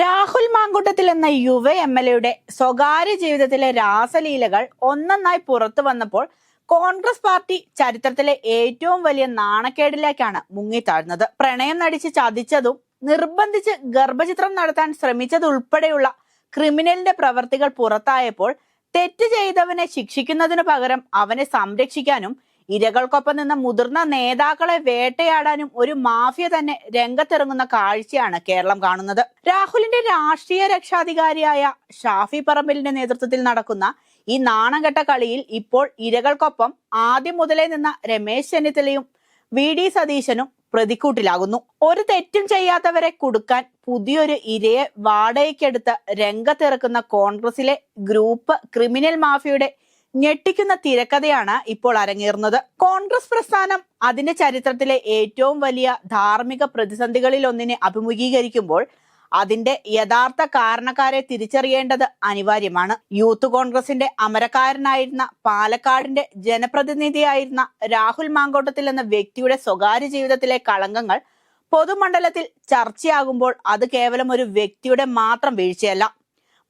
രാഹുൽ മാങ്കൂട്ടത്തിൽ എന്ന യുവ M L എയുടെ സ്വകാര്യ ജീവിതത്തിലെ രാസലീലകൾ ഒന്നൊന്നായി പുറത്തു വന്നപ്പോൾ കോൺഗ്രസ് പാർട്ടി ചരിത്രത്തിലെ ഏറ്റവും വലിയ നാണക്കേടിലേക്കാണ് മുങ്ങിത്താഴ്ന്നത്. പ്രണയം നടിച്ച് ചതിച്ചതും നിർബന്ധിച്ച് ഗർഭചിത്രം നടത്താൻ ശ്രമിച്ചതുൾപ്പെടെയുള്ള ക്രിമിനലിന്റെ പ്രവർത്തികൾ പുറത്തായപ്പോൾ തെറ്റ് ചെയ്തവനെ ശിക്ഷിക്കുന്നതിനു പകരം അവനെ സംരക്ഷിക്കാനും ഇരകൾക്കൊപ്പം നിന്ന മുതിർന്ന നേതാക്കളെ വേട്ടയാടാനും ഒരു മാഫിയ തന്നെ രംഗത്തിറങ്ങുന്ന കാഴ്ചയാണ് കേരളം കാണുന്നത്. രാഹുലിന്റെ രാഷ്ട്രീയ രക്ഷാധികാരിയായ ഷാഫി പറമ്പലിന്റെ നേതൃത്വത്തിൽ നടക്കുന്ന ഈ നാണംകെട്ട കളിയിൽ ഇപ്പോൾ ഇരകൾക്കൊപ്പം ആദ്യം മുതലേ നിന്ന രമേശ് ചെന്നിത്തലയും വി ഡി സതീശനും പ്രതിക്കൂട്ടിലാകുന്നു. ഒരു തെറ്റും ചെയ്യാത്തവരെ കൊടുക്കാൻ പുതിയൊരു ഇരയെ വാടകയ്ക്കെടുത്ത് രംഗത്തിറക്കുന്ന കോൺഗ്രസിലെ ഗ്രൂപ്പ് ക്രിമിനൽ മാഫിയയുടെ ഞെട്ടിക്കുന്ന തിരക്കഥയാണ് ഇപ്പോൾ അരങ്ങേറുന്നത്. കോൺഗ്രസ് പ്രസ്ഥാനം അതിന്റെ ചരിത്രത്തിലെ ഏറ്റവും വലിയ ധാർമ്മിക പ്രതിസന്ധികളിൽ ഒന്നിനെ അഭിമുഖീകരിക്കുമ്പോൾ അതിന്റെ യഥാർത്ഥ കാരണക്കാരെ തിരിച്ചറിയേണ്ടത് അനിവാര്യമാണ്. യൂത്ത് കോൺഗ്രസിന്റെ അമരക്കാരനായിരുന്ന പാലക്കാടിന്റെ ജനപ്രതിനിധിയായിരുന്ന രാഹുൽ മാങ്കോട്ടത്തിൽ എന്ന വ്യക്തിയുടെ സ്വകാര്യ ജീവിതത്തിലെ കളങ്കങ്ങൾ പൊതുമണ്ഡലത്തിൽ ചർച്ചയാകുമ്പോൾ അത് കേവലം ഒരു വ്യക്തിയുടെ മാത്രം വീഴ്ചയല്ല.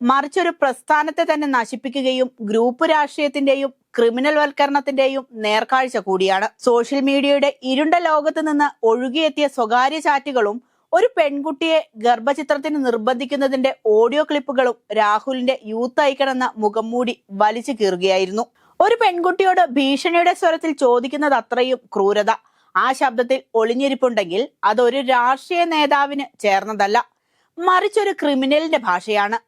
മറിച്ചൊരു പ്രസ്ഥാനത്തെ തന്നെ നശിപ്പിക്കുകയും ഗ്രൂപ്പ് രാഷ്ട്രീയത്തിന്റെയും ക്രിമിനൽ വൽക്കരണത്തിന്റെയും നേർക്കാഴ്ച കൂടിയാണ്. സോഷ്യൽ മീഡിയയുടെ ഇരുണ്ട ലോകത്ത് നിന്ന് ഒഴുകിയെത്തിയ സ്വകാര്യ ചാറ്റുകളും ഒരു പെൺകുട്ടിയെ ഗർഭചിത്രത്തിന് നിർബന്ധിക്കുന്നതിന്റെ ഓഡിയോ ക്ലിപ്പുകളും രാഹുലിന്റെ യൂത്ത് ഐക്കൺ എന്ന മുഖംമൂടി വലിച്ചു കീറുകയായിരുന്നു. ഒരു പെൺകുട്ടിയോട് ഭീഷണിയുടെ സ്വരത്തിൽ ചോദിക്കുന്നത് അത്രയും ക്രൂരത. ആ ശബ്ദത്തിൽ ഒളിഞ്ഞിരിപ്പുണ്ടെങ്കിൽ അതൊരു രാഷ്ട്രീയ നേതാവിന് ചേർന്നതല്ല. മറിച്ചൊരു ക്രിമിനലിന്റെ ഭാഷയാണ്.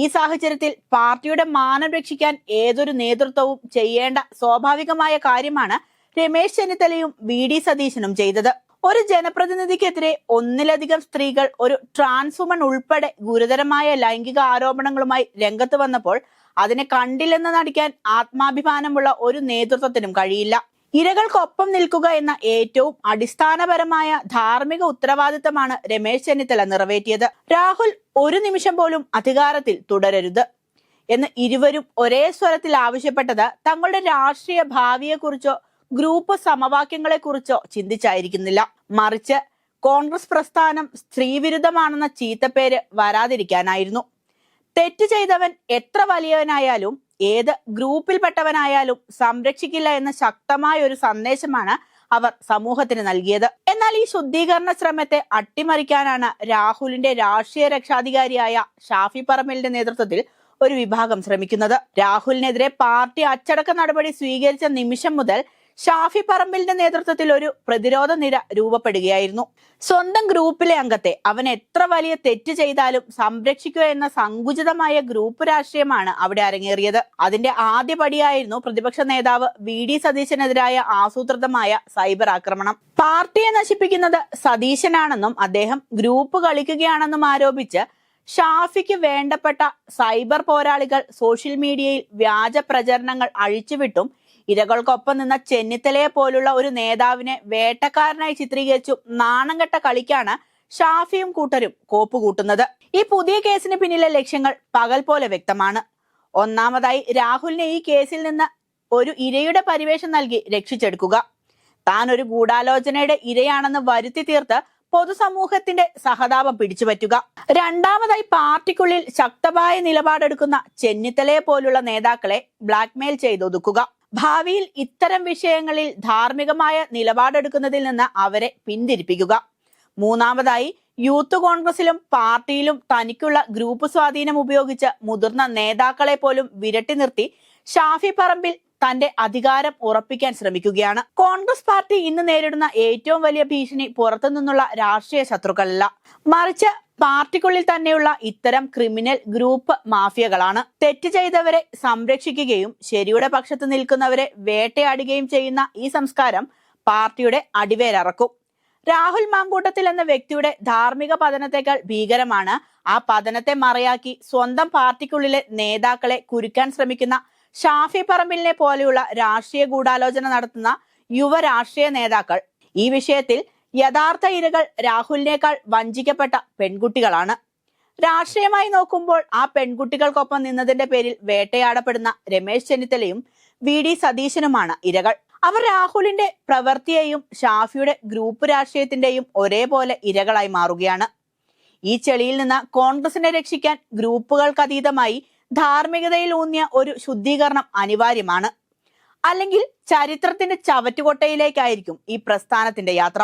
ഈ സാഹചര്യത്തിൽ പാർട്ടിയുടെ മാനം രക്ഷിക്കാൻ ഏതൊരു നേതൃത്വവും ചെയ്യേണ്ട സ്വാഭാവികമായ കാര്യമാണ് രമേശ് ചെന്നിത്തലയും വി ഡി സതീശനും ചെയ്തത്. ഒരു ജനപ്രതിനിധിക്കെതിരെ ഒന്നിലധികം സ്ത്രീകൾ ഒരു ട്രാൻസ് വുമൺ ഉൾപ്പെടെ ഗുരുതരമായ ലൈംഗിക ആരോപണങ്ങളുമായി രംഗത്ത് വന്നപ്പോൾ അതിനെ കണ്ടില്ലെന്ന് നടിക്കാൻ ആത്മാഭിമാനമുള്ള ഒരു നേതൃത്വത്തിനും കഴിയില്ല. ഇരകൾക്കൊപ്പം നിൽക്കുക എന്ന ഏറ്റവും അടിസ്ഥാനപരമായ ധാർമ്മിക ഉത്തരവാദിത്തമാണ് രമേശ് ചെന്നിത്തല നിറവേറ്റിയത്. രാഹുൽ ഒരു നിമിഷം പോലും അധികാരത്തിൽ തുടരരുത് എന്ന് ഇരുവരും ഒരേ സ്വരത്തിൽ ആവശ്യപ്പെട്ടത് തങ്ങളുടെ രാഷ്ട്രീയ ഭാവിയെക്കുറിച്ചോ ഗ്രൂപ്പ് സമവാക്യങ്ങളെക്കുറിച്ചോ ചിന്തിച്ചായിരിക്കുന്നില്ല. മറിച്ച് കോൺഗ്രസ് പ്രസ്ഥാനം സ്ത്രീവിരുദ്ധമാണെന്ന ചീത്തപ്പേര് വരാതിരിക്കാനായിരുന്നു. തെറ്റ് ചെയ്തവൻ എത്ര വലിയവനായാലും ഏത് ഗ്രൂപ്പിൽപ്പെട്ടവനായാലും സംരക്ഷിക്കില്ല എന്ന ശക്തമായ ഒരു സന്ദേശമാണ് അവർ സമൂഹത്തിന് നൽകിയത്. എന്നാൽ ഈ ശുദ്ധീകരണ ശ്രമത്തെ അട്ടിമറിക്കാനാണ് രാഹുലിന്റെ രാഷ്ട്രീയ രക്ഷാധികാരിയായ ഷാഫി പറമ്പലിന്റെ നേതൃത്വത്തിൽ ഒരു വിഭാഗം ശ്രമിക്കുന്നത്. രാഹുലിനെതിരെ പാർട്ടി അച്ചടക്ക നടപടി സ്വീകരിച്ച നിമിഷം മുതൽ ഷാഫി പറമ്പിലിന്റെ നേതൃത്വത്തിൽ ഒരു പ്രതിരോധ നിര രൂപപ്പെടുകയായിരുന്നു. സ്വന്തം ഗ്രൂപ്പിലെ അംഗത്തെ അവൻ എത്ര വലിയ തെറ്റ് ചെയ്താലും സംരക്ഷിക്കുക എന്ന സങ്കുചിതമായ ഗ്രൂപ്പ് രാഷ്ട്രീയമാണ് അവിടെ അരങ്ങേറിയത്. അതിന്റെ ആദ്യപടിയായിരുന്നു പ്രതിപക്ഷ നേതാവ് വി ഡി സതീശനെതിരായ ആസൂത്രിതമായ സൈബർ ആക്രമണം. പാർട്ടിയെ നശിപ്പിക്കുന്നത് സതീശനാണെന്നും അദ്ദേഹം ഗ്രൂപ്പ് കളിക്കുകയാണെന്നും ആരോപിച്ച് ഷാഫിക്ക് വേണ്ടപ്പെട്ട സൈബർ പോരാളികൾ സോഷ്യൽ മീഡിയയിൽ വ്യാജ പ്രചരണങ്ങൾ അഴിച്ചുവിട്ടും ഇരകൾക്കൊപ്പം നിന്ന ചെന്നിത്തലയെ പോലുള്ള ഒരു നേതാവിനെ വേട്ടക്കാരനായി ചിത്രീകരിച്ചു നാണം കെട്ട കളിക്കാണ് ഷാഫിയും കൂട്ടരും കോപ്പുകൂട്ടുന്നത്. ഈ പുതിയ കേസിന് പിന്നിലെ ലക്ഷ്യങ്ങൾ പകൽ പോലെ വ്യക്തമാണ്. ഒന്നാമതായി രാഹുലിനെ ഈ കേസിൽ നിന്ന് ഒരു ഇരയുടെ പരിവേഷം നൽകി രക്ഷിച്ചെടുക്കുക. താൻ ഒരു ഗൂഢാലോചനയുടെ ഇരയാണെന്ന് വരുത്തി തീർത്ത് പൊതുസമൂഹത്തിന്റെ സഹതാപം പിടിച്ചുപറ്റുക രണ്ടാമതായി പാർട്ടിക്കുള്ളിൽ ശക്തമായ നിലപാടെടുക്കുന്ന ചെന്നിത്തലയെ പോലുള്ള നേതാക്കളെ ബ്ലാക്ക്മെയിൽ ചെയ്തൊതുക്കുക. ഭാവിയിൽ ഇത്തരം വിഷയങ്ങളിൽ ധാർമ്മികമായ നിലപാടെടുക്കുന്നതിൽ നിന്ന് അവരെ പിന്തിരിപ്പിക്കുക. മൂന്നാമതായി യൂത്ത് കോൺഗ്രസിലും പാർട്ടിയിലും തനിക്കുള്ള ഗ്രൂപ്പ് സ്വാധീനം ഉപയോഗിച്ച് മുതിർന്ന നേതാക്കളെ പോലും വിരട്ടി നിർത്തി ഷാഫി പറമ്പിൽ തന്റെ അധികാരം ഉറപ്പിക്കാൻ ശ്രമിക്കുകയാണ്. കോൺഗ്രസ് പാർട്ടി ഇന്ന് നേരിടുന്ന ഏറ്റവും വലിയ ഭീഷണി പുറത്തു നിന്നുള്ള രാഷ്ട്രീയ ശത്രുക്കളല്ല. മറിച്ച് പാർട്ടിക്കുള്ളിൽ തന്നെയുള്ള ഇത്തരം ക്രിമിനൽ ഗ്രൂപ്പ് മാഫിയകളാണ്. തെറ്റ് ചെയ്തവരെ സംരക്ഷിക്കുകയും ശരിയുടെ പക്ഷത്ത് നിൽക്കുന്നവരെ വേട്ടയാടുകയും ചെയ്യുന്ന ഈ സംസ്കാരം പാർട്ടിയുടെ അടിവേരറക്കും രാഹുൽ മാങ്കൂട്ടത്തിൽ എന്ന വ്യക്തിയുടെ ധാർമ്മിക പതനത്തെക്കാൾ ഭീകരമാണ് ആ പതനത്തെ മറയാക്കി സ്വന്തം പാർട്ടിക്കുള്ളിലെ നേതാക്കളെ കുരുക്കാൻ ശ്രമിക്കുന്ന ഷാഫി പറമ്പിലിനെ പോലെയുള്ള രാഷ്ട്രീയ ഗൂഢാലോചന നടത്തുന്ന യുവ രാഷ്ട്രീയ നേതാക്കൾ. ഈ വിഷയത്തിൽ യഥാർത്ഥ ഇരകൾ രാഹുലിനേക്കാൾ വഞ്ചിക്കപ്പെട്ട പെൺകുട്ടികളാണ്. രാഷ്ട്രീയമായി നോക്കുമ്പോൾ ആ പെൺകുട്ടികൾക്കൊപ്പം നിന്നതിന്റെ പേരിൽ വേട്ടയാടപ്പെടുന്ന രമേശ് ചെന്നിത്തലയും വി ഡി സതീശനുമാണ് ഇരകൾ. അവർ രാഹുലിന്റെ പ്രവൃത്തിയെയും ഷാഫിയുടെ ഗ്രൂപ്പ് രാഷ്ട്രീയത്തിന്റെയും ഒരേപോലെ ഇരകളായി മാറുകയാണ്. ഈ ചെളിയിൽ നിന്ന് കോൺഗ്രസിനെ രക്ഷിക്കാൻ ഗ്രൂപ്പുകൾക്കതീതമായി ധാർമ്മികതയിൽ ഊന്നിയ ഒരു ശുദ്ധീകരണം അനിവാര്യമാണ്. അല്ലെങ്കിൽ ചരിത്രത്തിന്റെ ചവറ്റുകൊട്ടയിലേക്കായിരിക്കും ഈ പ്രസ്ഥാനത്തിന്റെ യാത്ര.